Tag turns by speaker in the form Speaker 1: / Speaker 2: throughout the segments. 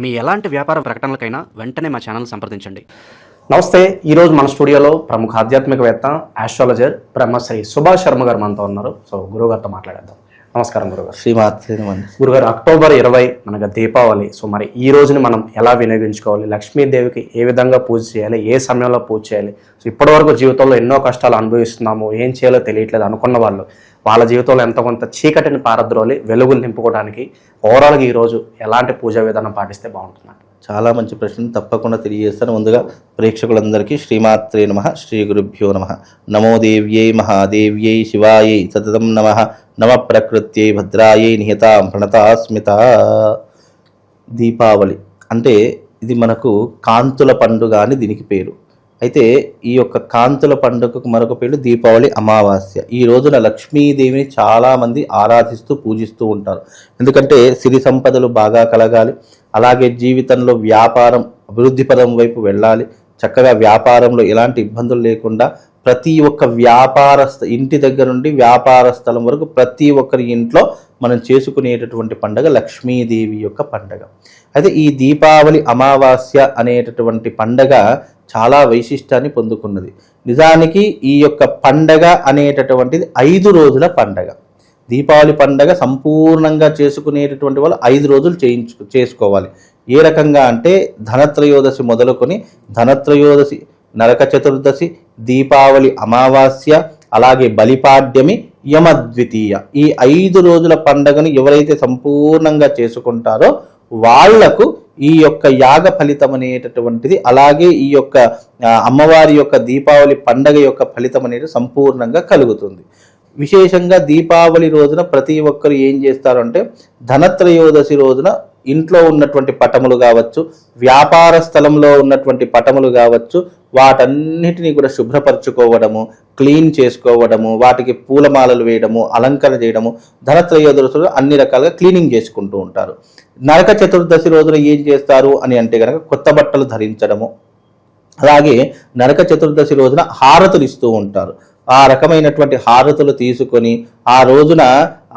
Speaker 1: మీ ఎలాంటి వ్యాపార ప్రకటనలకైనా వెంటనే మా ఛానల్ సంప్రదించండి.
Speaker 2: నమస్తే ఈరోజు మన స్టూడియోలో ప్రముఖ ఆధ్యాత్మికవేత్త ఆస్ట్రాలజర్ బ్రహ్మశ్రీ సుభాష్ శర్మ గారు మనతో ఉన్నారు. సో గురుగారితో మాట్లాడేద్దాం. నమస్కారం గురుగారు
Speaker 3: శ్రీమాత్రేనమండి
Speaker 2: గురుగారు అక్టోబర్ ఇరవై మనకు దీపావళి. సో మరి ఈ రోజుని మనం ఎలా వినియోగించుకోవాలి? లక్ష్మీదేవికి ఏ విధంగా పూజ చేయాలి? ఏ సమయంలో పూజ చేయాలి? సో ఇప్పటివరకు జీవితంలో ఎన్నో కష్టాలు అనుభవిస్తున్నాము ఏం చేయాలో తెలియట్లేదు అనుకున్న వాళ్ళు. వాళ్ళ జీవితంలో ఎంతో కొంత చీకటిని పారద్రోలి వెలుగులు నింపుకోవడానికి ఓవరాల్గా ఈరోజు ఎలాంటి పూజా విధానం పాటిస్తే బాగుంటుంది
Speaker 3: చాలా మంచి ప్రశ్న తప్పకుండా తెలియజేస్తాను. ముందుగా ప్రేక్షకులందరికీ శ్రీమాత్రే నమ శ్రీ గురుభ్యో నమ. నమో దేవ్యై మహాదేవ్యై శివాయై సతతం నమ. నమ ప్రకృత్యై భద్రాయై నిహితాం ప్రణతాస్మిత. దీపావళి అంటే ఇది మనకు కాంతుల పండుగ అని దీనికి పేరు. అయితే ఈ యొక్క కాంతుల పండుగకు మరొక పేరు దీపావళి అమావాస్య. ఈ రోజున లక్ష్మీదేవిని చాలామంది ఆరాధిస్తూ పూజిస్తూ ఉంటారు. ఎందుకంటే సిరి సంపదలు బాగా కలగాలి. అలాగే జీవితంలో వ్యాపారం అభివృద్ధి పదం వైపు వెళ్ళాలి. చక్కగా వ్యాపారంలో ఎలాంటి ఇబ్బందులు లేకుండా ప్రతి ఒక్క వ్యాపారస్థ ఇంటి దగ్గర నుండి వ్యాపార స్థలం వరకు ప్రతి ఒక్కరి ఇంట్లో మనం చేసుకునేటటువంటి పండగ లక్ష్మీదేవి యొక్క పండగ. అయితే ఈ దీపావళి అమావాస్య అనేటటువంటి పండగ చాలా వైశిష్టాన్ని పొందుకున్నది. నిజానికి ఈ యొక్క పండగ అనేటటువంటిది ఐదు రోజుల పండగ. దీపావళి పండగ సంపూర్ణంగా చేసుకునేటటువంటి వాళ్ళు ఐదు రోజులు చేయించు చేసుకోవాలి. ఏ రకంగా అంటే ధనత్రయోదశి మొదలుకొని ధనత్రయోదశి నరక చతుర్దశి దీపావళి అమావాస్య అలాగే బలిపాడ్యమి యమద్వితీయ. ఈ ఐదు రోజుల పండగను ఎవరైతే సంపూర్ణంగా చేసుకుంటారో వాళ్ళకు ఈ యొక్క యాగ ఫలితం అనేటటువంటిది అలాగే ఈ యొక్క అమ్మవారి యొక్క దీపావళి పండగ యొక్క ఫలితం అనేది సంపూర్ణంగా కలుగుతుంది. విశేషంగా దీపావళి రోజున ప్రతి ఒక్కరు ఏం చేస్తారంటే ధనత్రయోదశి రోజున ఇంట్లో ఉన్నటువంటి పటములు కావచ్చు వ్యాపార స్థలంలో ఉన్నటువంటి పటములు కావచ్చు వాటన్నిటినీ కూడా శుభ్రపరచుకోవడము క్లీన్ చేసుకోవడము వాటికి పూలమాలలు వేయడము అలంకరణ చేయడము ధనత్రయోదశులు అన్ని రకాలుగా క్లీనింగ్ చేసుకుంటూ ఉంటారు. నరక చతుర్దశి రోజున ఏం చేస్తారు అని అంటే కనుక కొత్త బట్టలు ధరించడము. అలాగే నరక చతుర్దశి రోజున హారతులు ఇస్తూ ఉంటారు. ఆ రకమైనటువంటి హారతులు తీసుకొని ఆ రోజున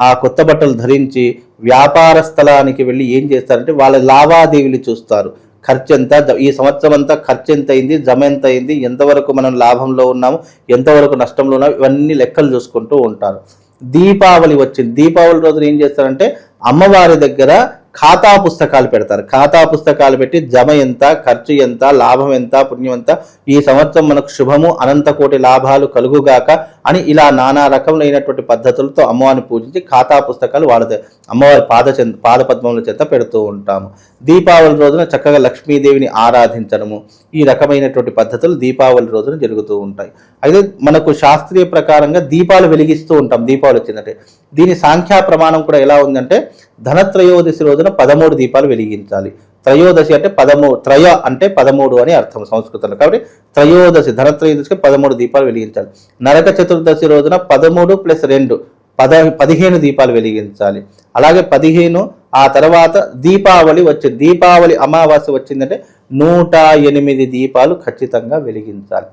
Speaker 3: ఆ కొత్త బట్టలు ధరించి వ్యాపార స్థలానికి వెళ్ళి ఏం చేస్తారంటే వాళ్ళ లావాదేవీలు చూస్తారు. ఖర్చు ఎంత? ఈ సంవత్సరం అంతా ఖర్చు ఎంత అయింది? జమ ఎంత అయింది? ఎంతవరకు మనం లాభంలో ఉన్నాము? ఎంతవరకు నష్టంలో ఉన్నాము? ఇవన్నీ లెక్కలు చూసుకుంటూ ఉంటారు. దీపావళి వచ్చింది. దీపావళి రోజున ఏం చేస్తారంటే అమ్మవారి దగ్గర ఖాతా పుస్తకాలు పెడతారు. ఖాతా పుస్తకాలు పెట్టి జమ ఎంత ఖర్చు ఎంత లాభం ఎంత పుణ్యం ఎంత ఈ సంవత్సరం మనకు శుభము అనంత కోటి లాభాలు కలుగుగాక అని ఇలా నానా రకములైనటువంటి పద్ధతులతో అమ్మవారిని పూజించి ఖాతా పుస్తకాలు వాళ్ళ అమ్మవారి పాద చెంత పాద పద్మముల పెడుతూ ఉంటాము. దీపావళి రోజున చక్కగా లక్ష్మీదేవిని ఆరాధించడము ఈ రకమైనటువంటి పద్ధతులు దీపావళి రోజున జరుగుతూ ఉంటాయి. అయితే మనకు శాస్త్రీయ ప్రకారంగా దీపాలు వెలిగిస్తూ ఉంటాం. దీపావళి వచ్చిందంటే దీని సాంఖ్యా ప్రమాణం కూడా ఎలా ఉందంటే ధనత్రయోదశి రోజున పదమూడు దీపాలు వెలిగించాలి. త్రయోదశి అంటే పదమూడు త్రయ అంటే పదమూడు అని అర్థం సంస్కృతంలో. కాబట్టి త్రయోదశి ధనత్రయోదశికి పదమూడు దీపాలు వెలిగించాలి. నరక చతుర్దశి రోజున పదమూడు ప్లస్ రెండు పద పదిహేను దీపాలు వెలిగించాలి. అలాగే పదిహేను ఆ తర్వాత దీపావళి వచ్చింది దీపావళి అమావాస్య వచ్చిందంటే నూట ఎనిమిది దీపాలు ఖచ్చితంగా వెలిగించాలి.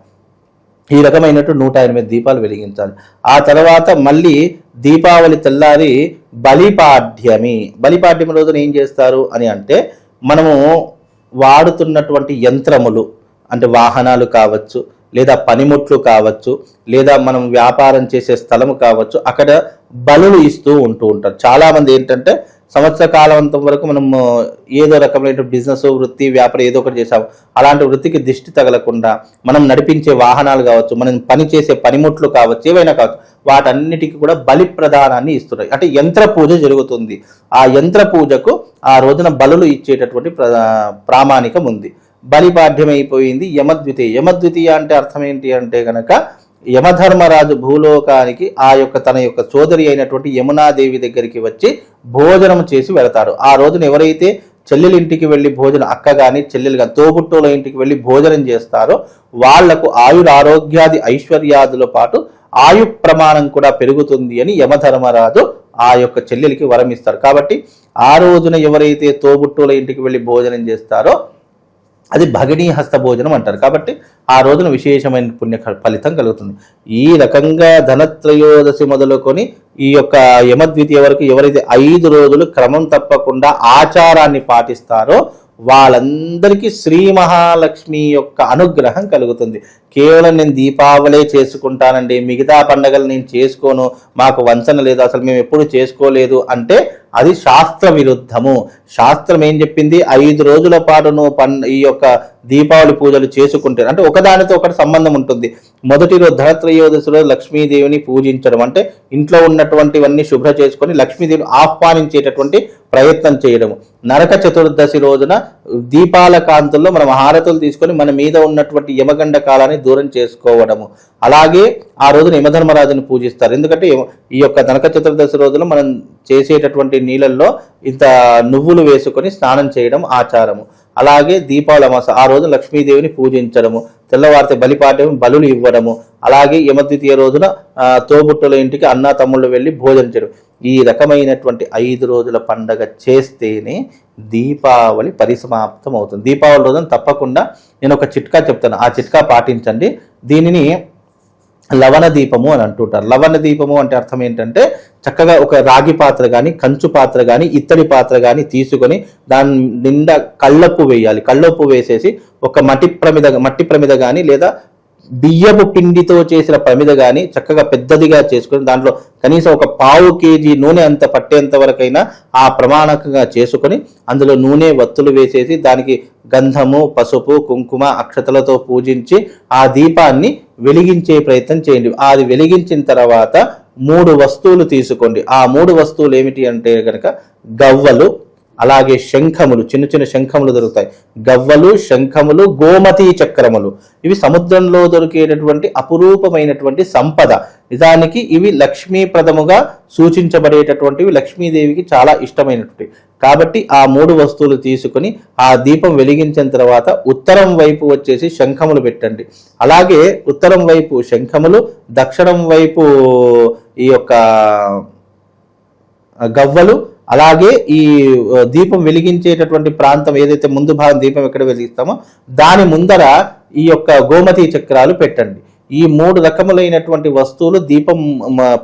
Speaker 3: ఈ రకమైనట్టు నూట ఎనిమిది దీపాలు వెలిగించాలి. ఆ తర్వాత మళ్ళీ దీపావళి తెల్లారి బలిపాడ్యమి. బలిపాడ్యమి రోజున ఏం చేస్తారు అని అంటే మనము వాడుతున్నటువంటి యంత్రములు అంటే వాహనాలు కావచ్చు లేదా పనిముట్లు కావచ్చు లేదా మనం వ్యాపారం చేసే స్థలము కావచ్చు అక్కడ బలులు ఇస్తూ ఉంటూ ఉంటారు. చాలామంది ఏంటంటే సంవత్సర కాలాంతం వరకు మనం ఏదో రకమైన బిజినెస్ వృత్తి వ్యాపారం ఏదో ఒకటి చేసాం అలాంటి వృత్తికి దిష్టి తగలకుండా మనం నడిపించే వాహనాలు కావచ్చు మనం పని చేసే పనిముట్లు కావచ్చు ఏవైనా కావచ్చు వాటన్నిటికీ కూడా బలి ప్రదానాన్ని ఇస్తున్నాయి. అంటే యంత్ర పూజ జరుగుతుంది. ఆ యంత్ర పూజకు ఆ రోజున బలులు ఇచ్చేటటువంటి ప్రామాణికం ఉంది. బలిపాఠ్యమైపోయింది యమద్వితీయ. యమద్వితీయ అంటే అర్థం ఏంటి అంటే కనుక యమధర్మరాజు భూలోకానికి ఆ యొక్క తన యొక్క సోదరి అయినటువంటి యమునాదేవి దగ్గరికి వచ్చి భోజనం చేసి వెళతాడు ఆ రోజున ఎవరైతే చెల్లెల ఇంటికి వెళ్ళి భోజనం అక్క కానీ చెల్లెలు కానీ తోబుట్టుల ఇంటికి వెళ్ళి భోజనం చేస్తారో వాళ్ళకు ఆయుర ఆరోగ్యాది ఐశ్వర్యాదుల పాటు ఆయు ప్రమాణం కూడా పెరుగుతుంది అని యమధర్మరాజు ఆ యొక్క చెల్లెలికి వరం ఇస్తారు కాబట్టి ఆ రోజున ఎవరైతే తోబుట్టుల ఇంటికి వెళ్ళి భోజనం చేస్తారో అది భగినీ హస్త భోజనం అంటారు. కాబట్టి ఆ రోజున విశేషమైన పుణ్య ఫలితం కలుగుతుంది. ఈ రకంగా ధనత్రయోదశి మొదలుకొని ఈ యొక్క యమద్వితీయ వరకు ఎవరైతే ఐదు రోజులు క్రమం తప్పకుండా ఆచారాన్ని పాటిస్తారో వాళ్ళందరికీ శ్రీ మహాలక్ష్మి యొక్క అనుగ్రహం కలుగుతుంది. కేవలం నేను దీపావళే చేసుకుంటానండి మిగతా పండగలు నేను చేసుకోను మాకు వంచన లేదు అసలు మేము ఎప్పుడు చేసుకోలేదు అంటే అది శాస్త్ర విరుద్ధము శాస్త్రం ఏం చెప్పింది? ఐదు రోజుల పాటు నువ్వు పన్ ఈ యొక్క దీపావళి పూజలు చేసుకుంటే అంటే ఒకదానితో ఒకటి సంబంధం ఉంటుంది. మొదటి రోజు ధనత్రయోదశి రోజు లక్ష్మీదేవిని పూజించడం. అంటే ఇంట్లో ఉన్నటువంటివన్నీ శుభ్ర చేసుకొని లక్ష్మీదేవిని ఆహ్వానించేటటువంటి ప్రయత్నం చేయడము. నరక చతుర్దశి రోజున దీపాల కాంతుల్లో మనం హారతులు తీసుకొని మన మీద ఉన్నటువంటి యమగండ కాలాన్ని దూరం చేసుకోవడము. అలాగే ఆ రోజున యమధర్మరాజుని పూజిస్తారు. ఎందుకంటే ఈ యొక్క నరక చతుర్దశి రోజున మనం చేసేటటువంటి నీళ్ళల్లో ఇంత నువ్వులు వేసుకొని స్నానం చేయడం ఆచారము. అలాగే దీపావళి అమాస ఆ రోజు లక్ష్మీదేవిని పూజించడము తెల్లవారితే బలిపాఠం బలులు ఇవ్వడము అలాగే యమద్వితీయ రోజున తోబుట్టుల ఇంటికి అన్న తమ్ముళ్ళు వెళ్ళి భోజనం చేయడం. ఈ రకమైనటువంటి ఐదు రోజుల పండగ చేస్తేనే దీపావళి పరిసమాప్తం అవుతుంది దీపావళి రోజున తప్పకుండా నేను ఒక చిట్కా చెప్తాను. ఆ చిట్కా పాటించండి. దీనిని లవణ దీపము అని అంటుంటారు. లవణ దీపము అంటే అర్థం ఏంటంటే చక్కగా ఒక రాగి పాత్ర కానీ కంచు పాత్ర కానీ ఇత్తడి పాత్ర కానీ తీసుకొని దాని నిండా కళ్ళప్పు వేయాలి. కళ్ళప్పు వేసేసి ఒక మట్టి ప్రమిద మట్టి ప్రమిద కానీ లేదా బియ్యపు పిండితో చేసిన ప్రమిద కానీ చక్కగా పెద్దదిగా చేసుకొని దాంట్లో కనీసం ఒక పావు కేజీ నూనె అంత పట్టేంత వరకైనా ఆ ప్రమాణకంగా చేసుకొని అందులో నూనె వత్తులు వేసేసి దానికి గంధము పసుపు కుంకుమ అక్షతలతో పూజించి ఆ దీపాన్ని వెలిగించే ప్రయత్నం చేయండి. అది వెలిగించిన తర్వాత మూడు వస్తువులు తీసుకోండి. ఆ మూడు వస్తువులు ఏమిటి అంటే కనుక గవ్వలు అలాగే శంఖములు చిన్న చిన్న శంఖములు దొరుకుతాయి. గవ్వలు శంఖములు గోమతి చక్రములు. ఇవి సముద్రంలో దొరికేటటువంటి అపురూపమైనటువంటి సంపద. నిజానికి ఇవి లక్ష్మీప్రదముగా సూచించబడేటటువంటివి. లక్ష్మీదేవికి చాలా ఇష్టమైనటువంటి. కాబట్టి ఆ మూడు వస్తువులు తీసుకొని ఆ దీపం వెలిగించిన తర్వాత ఉత్తరం వైపు వచ్చేసి శంఖములు పెట్టండి. అలాగే ఉత్తరం వైపు శంఖములు దక్షిణం వైపు ఈ యొక్క గవ్వలు అలాగే ఈ దీపం వెలిగించేటటువంటి ప్రాంతం ఏదైతే ముందు భాగం దీపం ఎక్కడ వెలిగిస్తామో దాని ముందర ఈ యొక్క గోమతి చక్రాలు పెట్టండి. ఈ మూడు రకములైనటువంటి వస్తువులు దీపం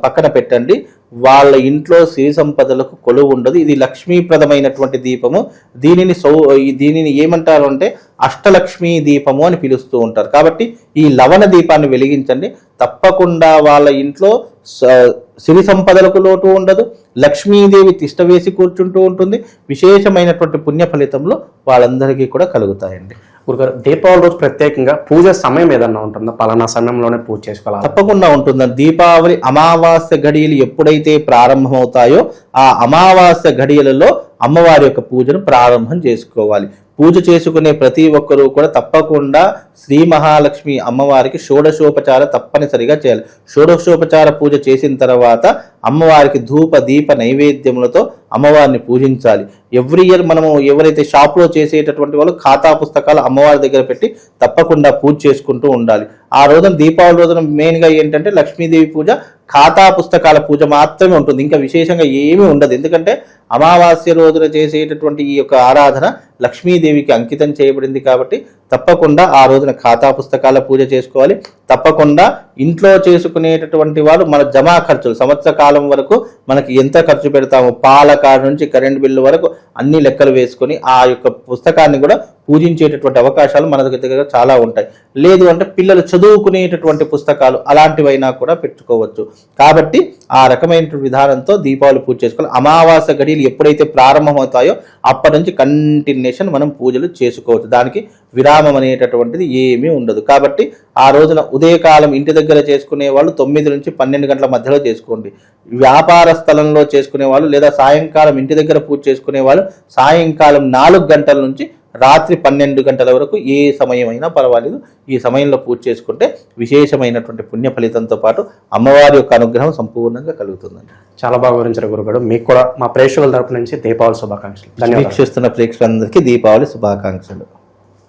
Speaker 3: పక్కన పెట్టండి. వాళ్ళ ఇంట్లో సిరి సంపదలకు కొలువు ఉండదు. ఇది లక్ష్మీప్రదమైనటువంటి దీపము. దీనిని సౌ దీనిని ఏమంటారు అంటే అష్టలక్ష్మీ దీపము అని పిలుస్తూ ఉంటారు. కాబట్టి ఈ లవణ దీపాన్ని వెలిగించండి. తప్పకుండా వాళ్ళ ఇంట్లో స- సిరి సంపదలకు లోటు ఉండదు. లక్ష్మీదేవి తిష్ట వేసి కూర్చుంటూ ఉంటుంది. విశేషమైనటువంటి పుణ్య ఫలితములు వాళ్ళందరికీ కూడా కలుగుతాయండి.
Speaker 2: గురుగారు దీపావళి రోజు ప్రత్యేకంగా పూజ సమయం ఏదన్నా ఉంటుందా? పలానా సమయంలోనే పూజ చేసుకోవాలి?
Speaker 3: తప్పకుండా ఉంటుందండి. దీపావళి అమావాస్య ఘడియలు ఎప్పుడైతే ప్రారంభమవుతాయో ఆ అమావాస్య ఘడియలలో అమ్మవారి యొక్క పూజను ప్రారంభం చేసుకోవాలి. పూజ చేసుకునే ప్రతి ఒక్కరూ కూడా తప్పకుండా శ్రీ మహాలక్ష్మి అమ్మవారికి షోడశోపచార తప్పనిసరిగా చేయాలి. షోడశోపచార పూజ చేసిన తర్వాత అమ్మవారికి ధూప దీప నైవేద్యములతో అమ్మవారిని పూజించాలి. ఎవ్రీ ఇయర్ మనము ఎవరైతే షాప్లో చేసేటటువంటి వాళ్ళు ఖాతా పుస్తకాలు అమ్మవారి దగ్గర పెట్టి తప్పకుండా పూజ చేసుకుంటూ ఉండాలి. ఆ రోజున దీపావళి రోజున మెయిన్గా ఏంటంటే లక్ష్మీదేవి పూజ ఖాతా పుస్తకాల పూజ మాత్రమే ఉంటుంది. ఇంకా విశేషంగా ఏమీ ఉండదు. ఎందుకంటే అమావాస్య రోజున చేసేటటువంటి ఈ యొక్క ఆరాధన లక్ష్మీదేవికి అంకితం చేయబడింది కాబట్టి తప్పకుండా ఆ రోజున ఖాతా పుస్తకాల పూజ చేసుకోవాలి. తప్పకుండా ఇంట్లో చేసుకునేటటువంటి వాళ్ళు మన జమా ఖర్చులు సంవత్సర కాలం వరకు మనకి ఎంత ఖర్చు పెడతామో పాల కాడ నుంచి కరెంట్ బిల్లు వరకు అన్ని లెక్కలు వేసుకొని ఆ యొక్క పుస్తకాన్ని కూడా పూజించేటటువంటి అవకాశాలు మన దగ్గర చాలా ఉంటాయి. లేదు అంటే పిల్లలు చదువుకునేటటువంటి పుస్తకాలు అలాంటివైనా కూడా పెట్టుకోవచ్చు. కాబట్టి ఆ రకమైన విధానంతో దీపావళి పూజ చేసుకోవాలి. అమావాస్య గడియలు ఎప్పుడైతే ప్రారంభమవుతాయో అప్పటి నుంచి కంటిన్యూషన్ మనం పూజలు చేసుకోవచ్చు. దానికి విరామం అనేటటువంటిది ఏమీ ఉండదు. కాబట్టి ఆ రోజున ఉదయకాలం ఇంటి దగ్గర చేసుకునే వాళ్ళు తొమ్మిది నుంచి పన్నెండు గంటల మధ్యలో చేసుకోండి. వ్యాపార స్థలంలో చేసుకునే వాళ్ళు లేదా సాయంకాలం ఇంటి దగ్గర పూజ చేసుకునే వాళ్ళు సాయంకాలం నాలుగు గంటల నుంచి రాత్రి పన్నెండు గంటల వరకు ఏ సమయమైనా పర్వాలేదు. ఈ సమయంలో పూజ చేసుకుంటే విశేషమైనటువంటి పుణ్య ఫలితంతో పాటు అమ్మవారి యొక్క అనుగ్రహం సంపూర్ణంగా కలుగుతుందండి.
Speaker 2: చాలా బాగా వివరించారు గురుగారు. మీకు కూడా మా ప్రేక్షకుల తరపు నుంచి దీపావళి శుభాకాంక్షలు.
Speaker 3: వీక్షిస్తున్న ప్రేక్షకులందరికీ దీపావళి శుభాకాంక్షలు.